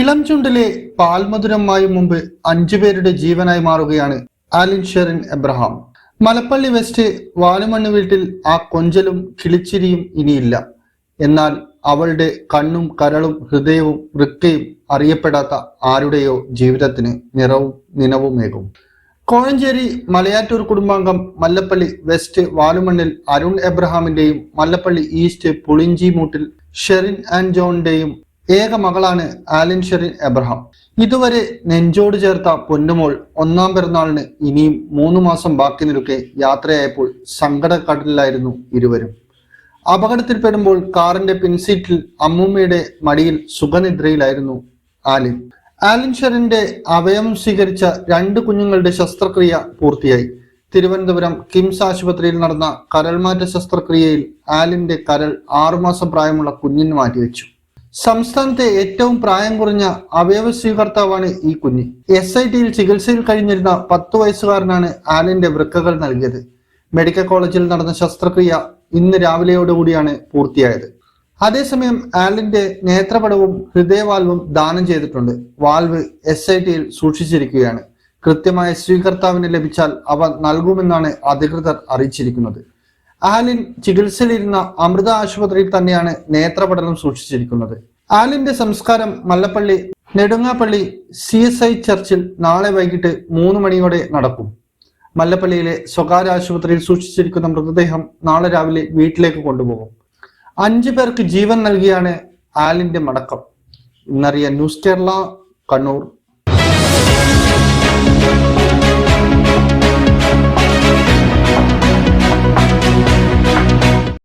ഇളം ചുണ്ടിലെ പാൽമധുരമായും മുമ്പ് അഞ്ചുപേരുടെ ജീവനായി മാറുകയാണ് ആലിൻ ഷെറിൻ എബ്രഹാം. മലപ്പള്ളി വെസ്റ്റ് വാനുമണ്ണ് വീട്ടിൽ ആ കൊഞ്ചലും കിളിച്ചിരിയും ഇനിയില്ല. എന്നാൽ അവളുടെ കണ്ണും കരളും ഹൃദയവും വൃക്കയും അറിയപ്പെടാത്ത ആരുടെയോ ജീവിതത്തിന് നിറവും നിനവുമേകും. കോഴഞ്ചേരി മലയാറ്റൂർ കുടുംബാംഗം മല്ലപ്പള്ളി വെസ്റ്റ് വാലുമണ്ണിൽ അരുൺ എബ്രഹാമിന്റെയും മല്ലപ്പള്ളി ഈസ്റ്റ് പുളിഞ്ചി മൂട്ടിൽ ഷെറിൻ ആൻഡ് ജോണിന്റെയും ഏക മകളാണ് ആലിൻ ഷെറിൻ എബ്രഹാം. ഇതുവരെ നെഞ്ചോട് ചേർത്ത പൊന്നുമോൾ ഒന്നാം പിറന്നാളിന് ഇനിയും മൂന്ന് മാസം ബാക്കി നിൽക്കെ യാത്രയായപ്പോൾ സങ്കടക്കടലിലായിരുന്നു ഇരുവരും. അപകടത്തിൽപ്പെടുമ്പോൾ കാറിന്റെ പിൻസീറ്റിൽ അമ്മൂമ്മയുടെ മടിയിൽ സുഖനിദ്രയിലായിരുന്നു ആലിൻ. ആലിൻ ഷെറിന്റെ അവയം സ്വീകരിച്ച രണ്ട് കുഞ്ഞുങ്ങളുടെ ശസ്ത്രക്രിയ പൂർത്തിയായി. തിരുവനന്തപുരം കിംസ് ആശുപത്രിയിൽ നടന്ന കരൾമാറ്റ ശസ്ത്രക്രിയയിൽ ആലിന്റെ കരൾ ആറുമാസം പ്രായമുള്ള കുഞ്ഞിന് മാറ്റിവെച്ചു. സംസ്ഥാനത്തെ ഏറ്റവും പ്രായം കുറഞ്ഞ അവയവ സ്വീകർത്താവാണ് ഈ കുഞ്ഞ്. എസ് ഐ ടിയിൽ ചികിത്സയിൽ കഴിഞ്ഞിരുന്ന പത്തു വയസ്സുകാരനാണ് ആലിന്റെ വൃക്കകൾ നൽകിയത്. മെഡിക്കൽ കോളേജിൽ നടന്ന ശസ്ത്രക്രിയ ഇന്ന് രാവിലെയോടുകൂടിയാണ് പൂർത്തിയായത്. അതേസമയം ആലിന്റെ നേത്രപടവും ഹൃദയവാൽവും ദാനം ചെയ്തിട്ടുണ്ട്. വാൽവ് എസ് ഐ ടിയിൽ സൂക്ഷിച്ചിരിക്കുകയാണ്. കൃത്യമായ സ്വീകർത്താവിന് ലഭിച്ചാൽ അവ നൽകുമെന്നാണ് അധികൃതർ അറിയിച്ചിരിക്കുന്നത്. ആലിൻ ചികിത്സയിലിരുന്ന അമൃത ആശുപത്രിയിൽ തന്നെയാണ് നേത്രപടലം സൂക്ഷിച്ചിരിക്കുന്നത്. ആലിന്റെ സംസ്കാരം Mallappally Nedungappally C S I ചർച്ചിൽ നാളെ വൈകിട്ട് മൂന്ന് മണിയോടെ നടക്കും. മല്ലപ്പള്ളിയിലെ സ്വകാര്യ ആശുപത്രിയിൽ സൂക്ഷിച്ചിരിക്കുന്ന മൃതദേഹം നാളെ രാവിലെ വീട്ടിലേക്ക് കൊണ്ടുപോകും. അഞ്ചു പേർക്ക് ജീവൻ നൽകിയാണ് ആലിന്റെ മടക്കം. ഇന്നറിയ ന്യൂസ് കേരള കണ്ണൂർ.